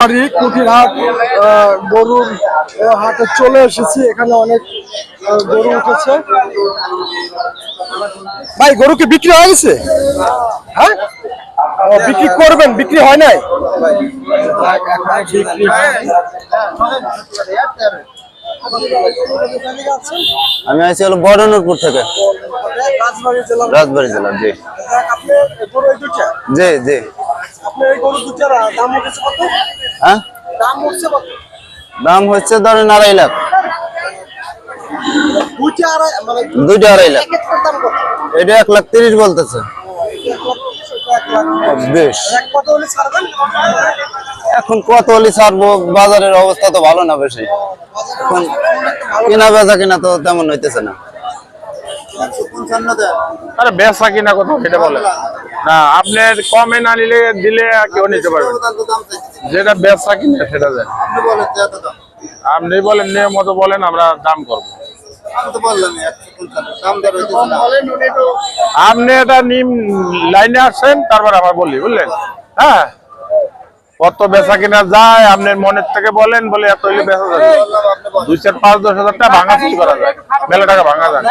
বাড়ি কুটিরহাট আহ, গরুর হাটে চলে এসেছি। এখানে অনেক গরু উঠেছে। ভাই গরু কি বিক্রি হয়ে গেছে? হ্যাঁ? বিক্রি করবেন বিক্রি হয় নাই? আমি আছি হলো বড়নুরপুর থেকে। রাজবাড়ি জেলা। জি। আপনি গরু এই দুটা জি জি। হ্যাঁ? দাম কত হচ্ছে ধরেন আড়াই লাখ। দুইটা আড়াই মানে আড়াই লাখ। কত? এটা এক লাখ তিরিশ বলতেছে। বেশ। কত এখন কত হলি ছাড়বো? বাজারের অবস্থা তো ভালো না বেশি। এখন কেনা বেচা কিনা তো তেমন হইতেছে না। আরে বেচা কিনা কথা সেটা বলেন না আপনার কমে না নিলে দিলে কেউ নিতে পারবে যেটা বেচা কিনা সেটা দেন। আপনি বলেন নিয়ম মতো বলেন আমরা দাম করব। আপনি এটা নিম লাইনে আসছেন তারপর আবার বলি বুঝলেন? হ্যাঁ। কত বেচা কিনা যায় আপনার মনের থেকে বলেন বলে এত হইলে বেচা যাবে। দুই চার পাঁচ দশ হাজার টাকা ভাঙা করা যায়। মেলা টাকা ভাঙা যায়।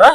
হ্যাঁ?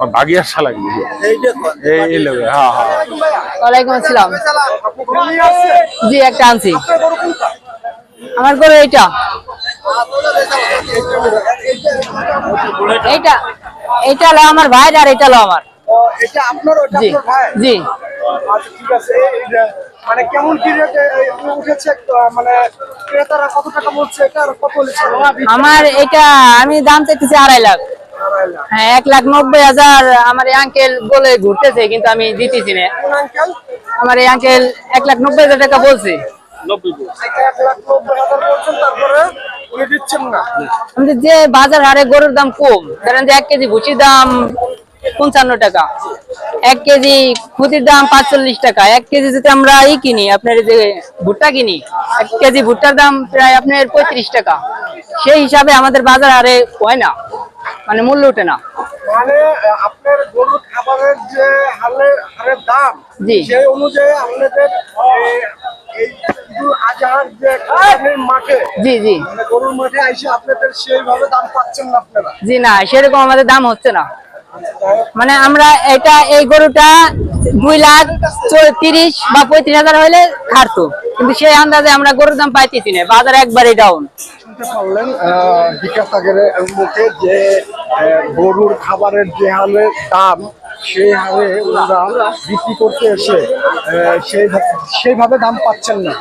আমার ভাগি আসা লাগবে এই এই হ্যাঁ হ্যাঁ। ওয়ালাইকুম আসসালাম। জি একটা আনছি। আমার গরু এইটা। এইটা এইটা হলো আমার ভাই আর এটা হলো আমার। এটা আপনার জি জি। আচ্ছা ঠিক আছে। মানে কেমন কি রেটে উঠেছে মানে ক্রেতারা কত টাকা বলছে? এটা আর কত আমার এটা আমি দাম চাইতেছি আড়াই লাখ। হ্যাঁ এক লাখ নব্বই হাজার আমার আঙ্কেল বলে ঘুরতেছে কিন্তু আমি দিতেছি না। আমার এই আঙ্কেল এক লাখ নব্বই হাজার টাকা বলছে। যে বাজার হারে গরুর দাম কম ধরেন যে এক কেজি ভুসির দাম পঞ্চান্ন টাকা এক কেজি খুদির দাম পাঁচচল্লিশ টাকা এক কেজি যদি আমরা ই কিনি আপনার যে ভুট্টা কিনি এক কেজি ভুট্টার দাম প্রায় আপনার পঁয়ত্রিশ টাকা। সেই হিসাবে আমাদের বাজার হারে হয় না। মানে মূল্য ওঠে না। মানে আপনার গরুর খাবারের যে হারে হারের দাম জি। সেই অনুযায়ী আপনাদের জি জি। মানে গরুর মাঠে আইসে আপনাদের সেইভাবে দাম পাচ্ছেন না আপনারা? জি না সেরকম আমাদের দাম হচ্ছে না। মানে আমরা এটা এই গরুটা দুই লাখ তিরিশ বা পঁয়ত্রিশ হাজার হইলে ছাড়তো কিন্তু সেই আন্দাজে আমরা গরুর দাম পাইতেছি না বাজার একবারে ডাউন শুনতে পারলেন বিকাশাগের মুখে যে গরুর খাবারের যে হারে দাম সেই হারে ওরা বিক্রি করতে এসে সেই সেইভাবে দাম পাচ্ছেন না।